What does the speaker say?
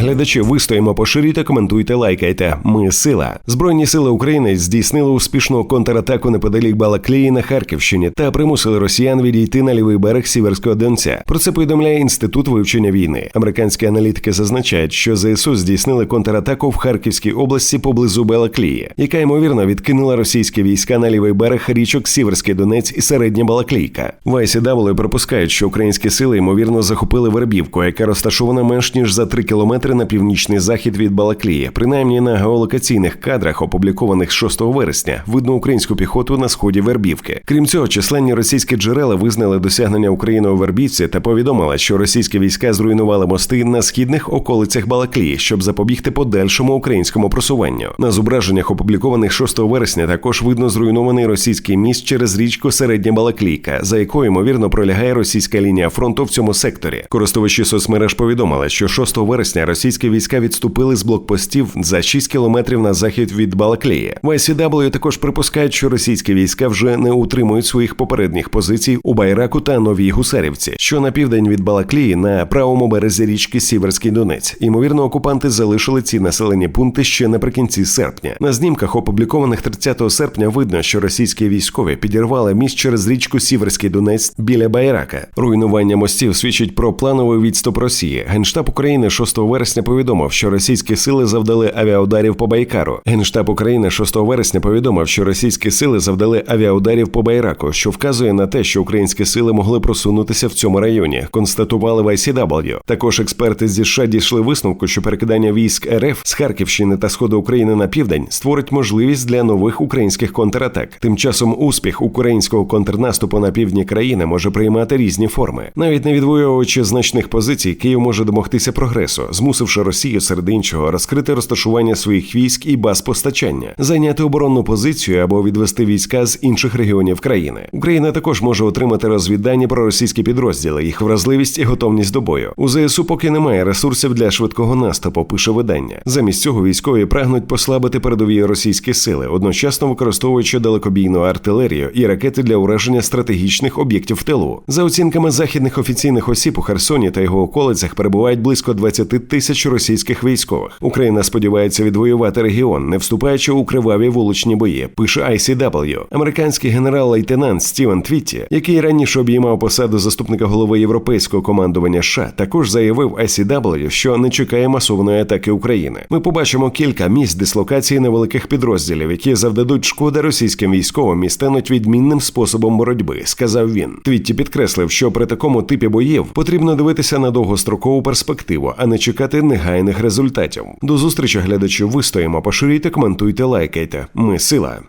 Глядачі, вистоїмо, поширюйте, коментуйте, лайкайте. Ми сила. Збройні сили України здійснили успішну контратаку неподалік Балаклії на Харківщині та примусили росіян відійти на лівий берег Сіверського Донця. Про це повідомляє інститут вивчення війни. Американські аналітики зазначають, що ЗСУ здійснили контратаку в Харківській області поблизу Балаклії, яка ймовірно відкинула російські війська на лівий берег річок Сіверський Донець і Середня Балаклійка. В ICW припускають, що українські сили ймовірно захопили Вербівку, яка розташована менш ніж за 3 кілометри на північний захід від Балаклії. Принаймні на геолокаційних кадрах, опублікованих 6 вересня, видно українську піхоту на сході Вербівки. Крім цього, численні російські джерела визнали досягнення України у Вербівці та повідомили, що російські війська зруйнували мости на східних околицях Балаклії, щоб запобігти подальшому українському просуванню. На зображеннях, опублікованих 6 вересня, також видно зруйнований російський міст через річку Середня Балаклійка, за якою ймовірно пролягає російська лінія фронту в цьому секторі. Користувачі соцмереж повідомили, що 6 вересня російські війська відступили з блокпостів за 6 кілометрів на захід від Балаклії. В ICW також припускають, що російські війська вже не утримують своїх попередніх позицій у Байраку та Новій Гусарівці, що на південь від Балаклії на правому березі річки Сіверський Донець. Ймовірно, окупанти залишили ці населені пункти ще наприкінці серпня. На знімках, опублікованих 30 серпня, видно, що російські військові підірвали міст через річку Сіверський Донець біля Байрака. Руйнування мостів свідчить про плановий відступ Росії. Генштаб України 6 вересня повідомив, що російські сили завдали авіаударів по Байкару. Генштаб України 6 вересня повідомив, що російські сили завдали авіаударів по Байраку, що вказує на те, що українські сили могли просунутися в цьому районі. Констатували в ICW. Також експерти зі США дійшли висновку, що перекидання військ РФ з Харківщини та сходу України на південь створить можливість для нових українських контратак. Тим часом успіх українського контрнаступу на півдні країни може приймати різні форми. Навіть не відвоюючи значних позицій, Київ може домогтися прогресу, змусивши Росію серед іншого розкрити розташування своїх військ і баз постачання, зайняти оборонну позицію або відвести війська з інших регіонів країни. Україна також може отримати розвіддані про російські підрозділи, їх вразливість і готовність до бою. У ЗСУ поки немає ресурсів для швидкого наступу. Пише видання. Замість цього військові прагнуть послабити передові російські сили, одночасно використовуючи далекобійну артилерію і ракети для ураження стратегічних об'єктів в тилу. За оцінками західних офіційних осіб у Херсоні та його околицях перебувають близько 20 тисяч російських військових. Україна сподівається відвоювати регіон, не вступаючи у криваві вуличні бої. Пише ICW. Американський генерал-лейтенант Стівен Твітті, який раніше обіймав посаду заступника голови європейського командування США, також заявив ICW, що не чекає масовної атаки України. Ми побачимо кілька місць дислокації невеликих підрозділів, які завдадуть шкоди російським військовим і стануть відмінним способом боротьби, сказав він. Твітті підкреслив, що при такому типі боїв потрібно дивитися на довгострокову перспективу, а не чекати негайних результатів. До зустрічі глядачів вистоїмо, поширюйте, коментуйте, лайкайте. Ми сила.